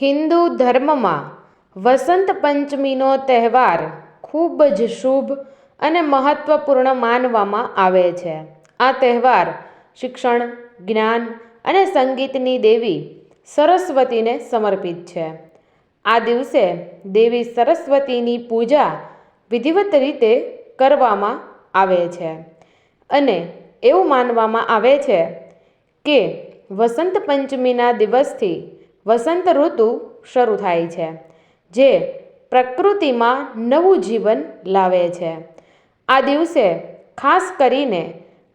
હિન્દુ ધર્મમાં વસંત પંચમીનો તહેવાર ખૂબ જ શુભ અને મહત્વપૂર્ણ માનવામાં આવે છે. આ તહેવાર શિક્ષણ, જ્ઞાન અને સંગીતની દેવી સરસ્વતીને સમર્પિત છે. આ દિવસે દેવી સરસ્વતીની પૂજા વિધિવત રીતે કરવામાં આવે છે અને એવું માનવામાં આવે છે કે વસંત પંચમીના દિવસથી વસંત ઋતુ શરૂ થાય છે, જે પ્રકૃતિમાં નવું જીવન લાવે છે. આ દિવસે ખાસ કરીને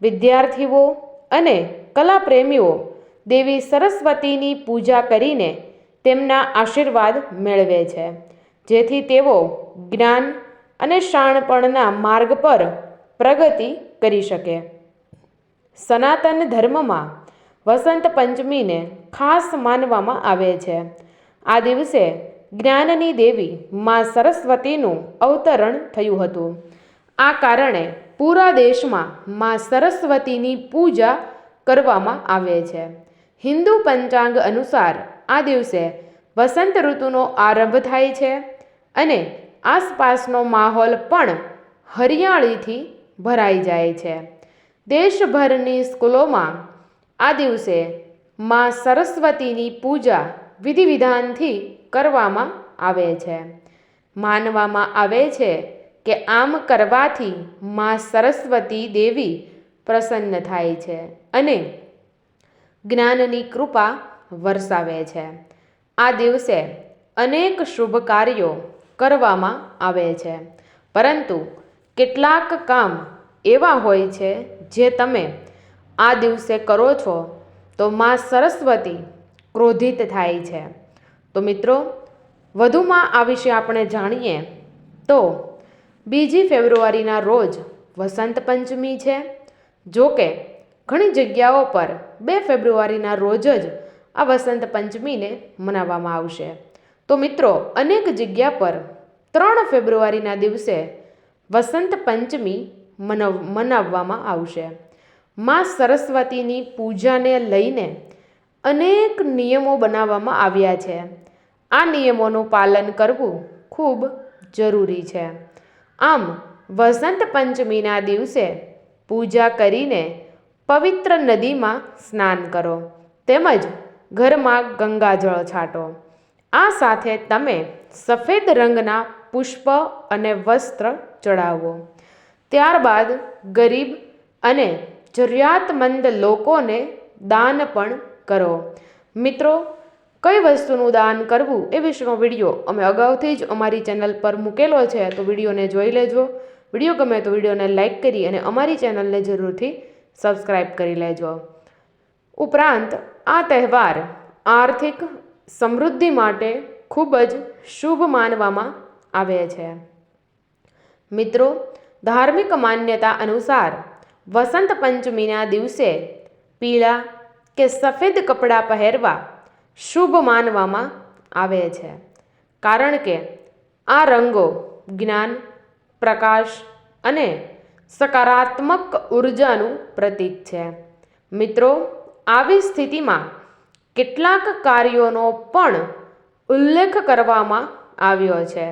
વિદ્યાર્થીઓ અને કલાપ્રેમીઓ દેવી સરસ્વતીની પૂજા કરીને તેમના આશીર્વાદ મેળવે છે, જેથી તેઓ જ્ઞાન અને શાણપણના માર્ગ પર પ્રગતિ કરી શકે. સનાતન ધર્મમાં વસંત પંચમીને ખાસ માનવામાં આવે છે. આ દિવસે જ્ઞાનની દેવી મા સરસ્વતીનું અવતરણ થયું હતું. આ કારણે પૂરા દેશમાં મા સરસ્વતીની પૂજા કરવામાં આવે છે. હિન્દુ પંચાંગ અનુસાર આ દિવસે વસંત ઋતુનો આરંભ થાય છે અને આસપાસનો માહોલ પણ હરિયાળીથી ભરાઈ જાય છે. દેશભરની સ્કૂલોમાં આ દિવસે મા સરસ્વતીની પૂજા વિધિ વિધાનથી કરવામાં આવે છે. માનવામાં આવે છે કે આમ કરવાથી મા સરસ્વતી દેવી પ્રસન્ન થાય છે અને જ્ઞાનની કૃપા વરસાવે છે. આ દિવસે અનેક શુભ કાર્યો કરવામાં આવે છે. પરંતુ કેટલાક કામ એવા હોય છે જે તમે આ દિવસે કરો છો તો મા સરસ્વતી ક્રોધિત થાય છે. તો મિત્રો, વધુમાં આ વિશે આપણે જાણીએ તો બીજી ફેબ્રુઆરીના રોજ વસંત પંચમી છે. જો કે ઘણી જગ્યાઓ પર બે ફેબ્રુઆરીના રોજ જ આ વસંત પંચમીને મનાવવામાં આવશે. તો મિત્રો, અનેક જગ્યા પર ત્રણ ફેબ્રુઆરીના દિવસે વસંત પંચમી મનાવ, મનાવવામાં આવશે. મા સરસ્વતીની પૂજાને લઈને અનેક નિયમો બનાવવામાં આવ્યા છે. આ નિયમોનું પાલન કરવું ખૂબ જરૂરી છે. આમ, વસંત પંચમીના દિવસે પૂજા કરીને પવિત્ર નદીમાં સ્નાન કરો, તેમજ ઘરમાં ગંગાજળ છાંટો. આ સાથે તમે સફેદ રંગના પુષ્પ અને વસ્ત્ર ચડાવો. ત્યારબાદ ગરીબ અને જરૂરિયાતમંદ લોકોને દાન પણ કરો. મિત્રો, કઈ વસ્તુનું દાન કરવું એ વિશેનો વીડિયો અમે અગાઉથી જ અમારી ચેનલ પર મૂકેલો છે, તો વિડીયોને જોઈ લેજો. વીડિયો ગમે તો વિડીયોને લાઇક કરી અને અમારી ચેનલને જરૂરથી સબસ્ક્રાઈબ કરી લેજો. ઉપરાંત, આ તહેવાર આર્થિક સમૃદ્ધિ માટે ખૂબ જ શુભ માનવામાં આવે છે. મિત્રો, ધાર્મિક માન્યતા અનુસાર વસંત પંચમીના દિવસે પીળા કે સફેદ કપડાં પહેરવા શુભ માનવામાં આવે છે. કારણ કે આ રંગો જ્ઞાન, પ્રકાશ અને સકારાત્મક ઉર્જાનું પ્રતીક છે. મિત્રો, આવી સ્થિતિમાં કેટલાક કાર્યોનો પણ ઉલ્લેખ કરવામાં આવ્યો છે,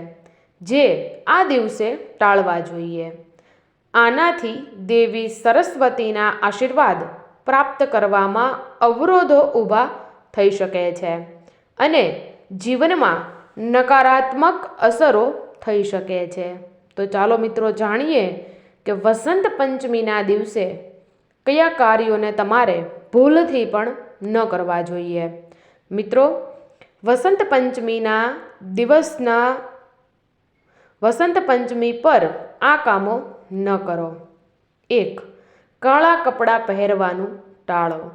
જે આ દિવસે ટાળવા જોઈએ. આનાથી દેવી સરસ્વતીના આશીર્વાદ પ્રાપ્ત કરવામાં અવરોધો ઊભા થઈ શકે છે અને જીવનમાં નકારાત્મક અસરો થઈ શકે છે. તો ચાલો મિત્રો જાણીએ કે વસંત પંચમીના દિવસે કયા કાર્યોને તમારે ભૂલથી પણ ન કરવા જોઈએ. મિત્રો, વસંત પંચમીના દિવસના, વસંત પંચમી પર આ કામો ન કરો. એક, કાળા કપડાં પહેરવાનું ટાળો.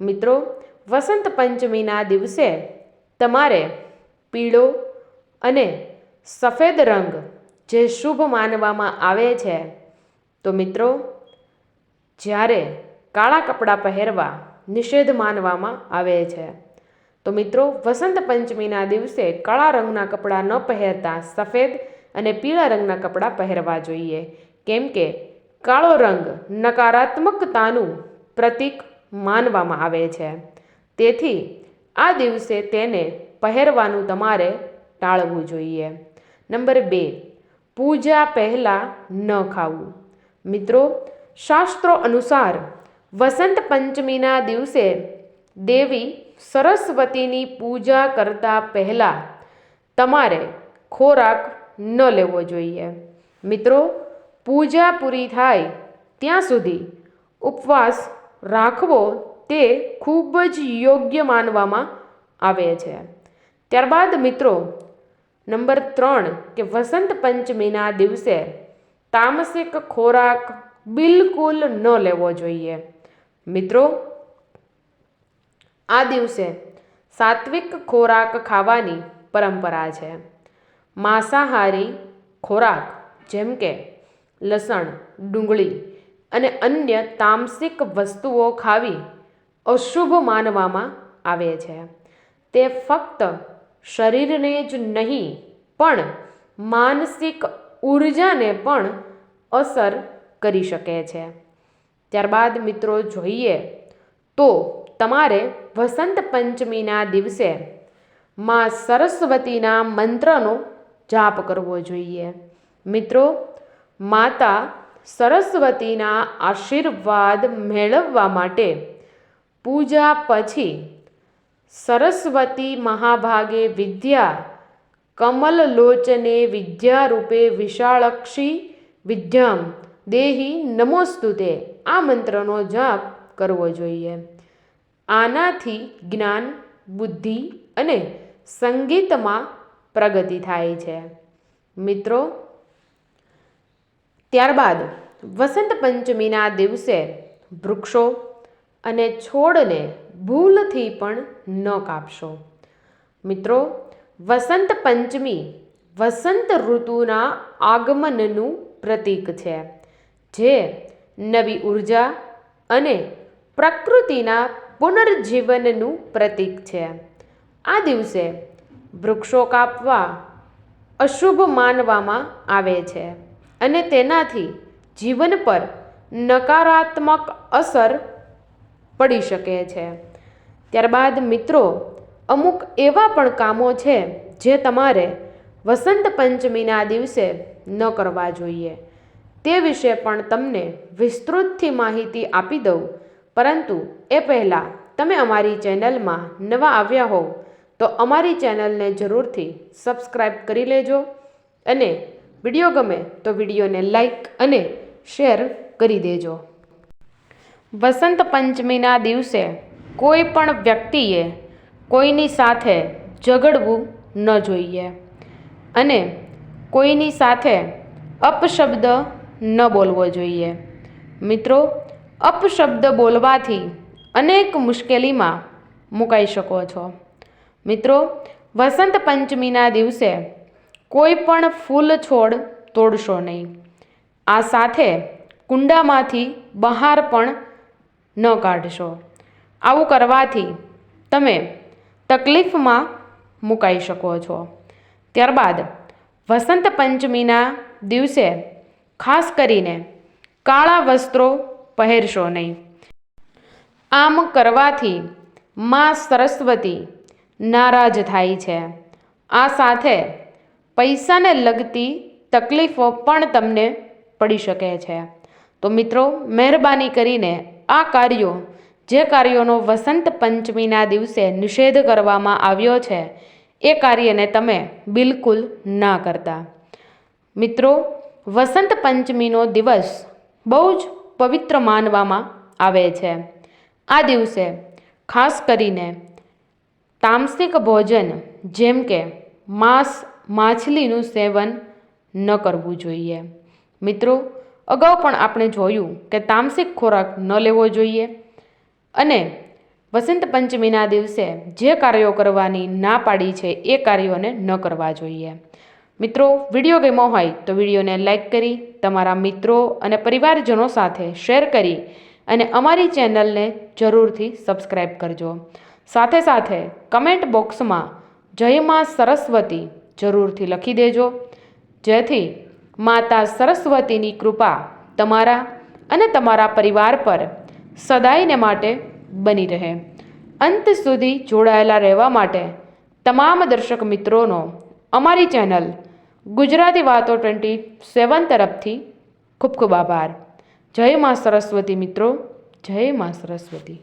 મિત્રો, વસંત પંચમીના દિવસે તમારે પીળો અને સફેદ રંગ જે શુભ માનવામાં આવે છે, તો મિત્રો, જ્યારે કાળા કપડાં પહેરવા નિષેધ માનવામાં આવે છે, તો મિત્રો, વસંત પંચમીના દિવસે કાળા રંગના કપડાં ન પહેરતા સફેદ અને પીળા રંગના કપડાં પહેરવા જોઈએ. કેમ કે કાળો રંગ નકારાત્મકતાનું પ્રતીક માનવામાં આવે છે. તેથી આ દિવસે તેને પહેરવાનું તમારે ટાળવું જોઈએ. નંબર બે, પૂજા પહેલાં ન ખાવું. મિત્રો, શાસ્ત્રો અનુસાર વસંત પંચમીના દિવસે દેવી સરસ્વતીની પૂજા કરતા પહેલાં તમારે ખોરાક ન લેવો જોઈએ. મિત્રો પૂજા પૂરી થાય ત્યાં સુધી ઉપવાસ રાખવો તે ખૂબ જ યોગ્ય માનવામાં આવે છે. ત્યારબાદ મિત્રો, નંબર ત્રણ કે વસંત પંચમીના દિવસે તામસિક ખોરાક બિલકુલ ન લેવો જોઈએ. મિત્રો, આ દિવસે સાત્વિક ખોરાક ખાવાની પરંપરા છે. માંસાહારી ખોરાક, જેમ કે લસણ, ડુંગળી અને અન્ય તામસિક વસ્તુઓ ખાવી અશુભ માનવામાં આવે છે. તે ફક્ત શરીરને જ નહીં, પણ માનસિક ઉર્જાને પણ અસર કરી શકે છે. ત્યારબાદ મિત્રો જોઈએ તો તમારે વસંત પંચમીના દિવસે માં સરસ્વતીના મંત્રનો જાપ કરવો જોઈએ. મિત્રો માતા સરસ્વતીના આશીર્વાદ મેળવવા માટે પૂજા પછી સરસ્વતી મહાભાગે વિદ્યા કમલલોચને વિદ્યારૂપે વિશાળક્ષી વિદ્યામ દેહી નમોસ્તુતે આ મંત્રનો જાપ કરવો જોઈએ. આનાથી જ્ઞાન, બુદ્ધિ અને સંગીતમાં પ્રગતિ થાય છે. મિત્રો ત્યારબાદ વસંત પંચમીના દિવસે વૃક્ષો અને છોડને ભૂલથી પણ ન કાપશો. મિત્રો, વસંત પંચમી વસંત ઋતુના આગમનનું પ્રતીક છે, જે નવી ઊર્જા અને પ્રકૃતિના પુનર્જીવનનું પ્રતીક છે. આ દિવસે વૃક્ષો કાપવા અશુભ માનવામાં આવે છે. અને તેનાથી જીવન પર નકારાત્મક અસર પડી શકે છે. ત્યારબાદ મિત્રો, અમુક એવા પણ કામો છે જે તમારે વસંત પંચમીના દિવસે ન કરવા જોઈએ. તે વિશે પણ તમને વિસ્તૃતથી માહિતી આપી દઉં. પરંતુ એ પહેલાં તમે અમારી ચેનલમાં નવા આવ્યા હોવ તો અમારી ચેનલને જરૂરથી સબસ્ક્રાઈબ કરી લેજો અને વીડિયો ગમે તો વિડીયોને લાઈક અને શેર કરી દેજો. વસંત પંચમીના દિવસે કોઈ પણ વ્યક્તિએ કોઈની સાથે ઝઘડવું ન જોઈએ અને કોઈની સાથે અપશબ્દ ન બોલવો જોઈએ. મિત્રો, અપશબ્દ બોલવાથી અનેક મુશ્કેલીમાં મુકાઈ શકો છો. મિત્રો, વસંત પંચમીના દિવસે કોઈ પણ ફૂલ છોડ તોડશો નહીં. આ સાથે કુંડામાંથી બહાર પણ ન કાઢશો. આવું કરવાથી તમે તકલીફમાં મુકાઈ શકો છો. ત્યારબાદ વસંત પંચમીના દિવસે ખાસ કરીને કાળા વસ્ત્રો પહેરશો નહીં. આમ કરવાથી મા સરસ્વતી નારાજ થાય છે. આ સાથે પૈસાને લગતી તકલીફો પણ તમને પડી શકે છે. તો મિત્રો, મહેરબાની કરીને આ કાર્યો, જે કાર્યોનો વસંત પંચમીના દિવસે નિષેધ કરવામાં આવ્યો છે, એ કાર્યને તમે બિલકુલ ના કરતા. મિત્રો, વસંત પંચમીનો દિવસ બહુ જ પવિત્ર માનવામાં આવે છે. આ દિવસે ખાસ કરીને તામસિક ભોજન, જેમ કે માંસ માછલીનું સેવન ન કરવું જોઈએ. મિત્રો, અગાઉ પણ આપણે જોયું કે તામસિક ખોરાક ન લેવો જોઈએ અને વસંત પંચમીના દિવસે જે કાર્યો કરવાની ના પાડી છે એ કાર્યોને ન કરવા જોઈએ. મિત્રો, વીડિયો ગમ્યો હોય તો વિડીયોને લાઇક કરી, તમારા મિત્રો અને પરિવારજનો સાથે શેર કરી અને અમારી ચેનલને જરૂરથી સબસ્ક્રાઈબ કરજો. સાથે સાથે કમેન્ટ બોક્સમાં જય માં સરસ્વતી જરૂરથી લખી દેજો. જેથી માતા સરસ્વતીની કૃપા તમારા અને તમારા પરિવાર પર સદાયને માટે બની રહે. અંત સુધી જોડાયેલા રહેવા માટે તમામ દર્શક મિત્રોનો અમારી ચેનલ ગુજરાતી વાતો ટ્વેન્ટી સેવન તરફથી ખૂબ ખૂબ આભાર. જય મા સરસ્વતી મિત્રો, જય મા સરસ્વતી.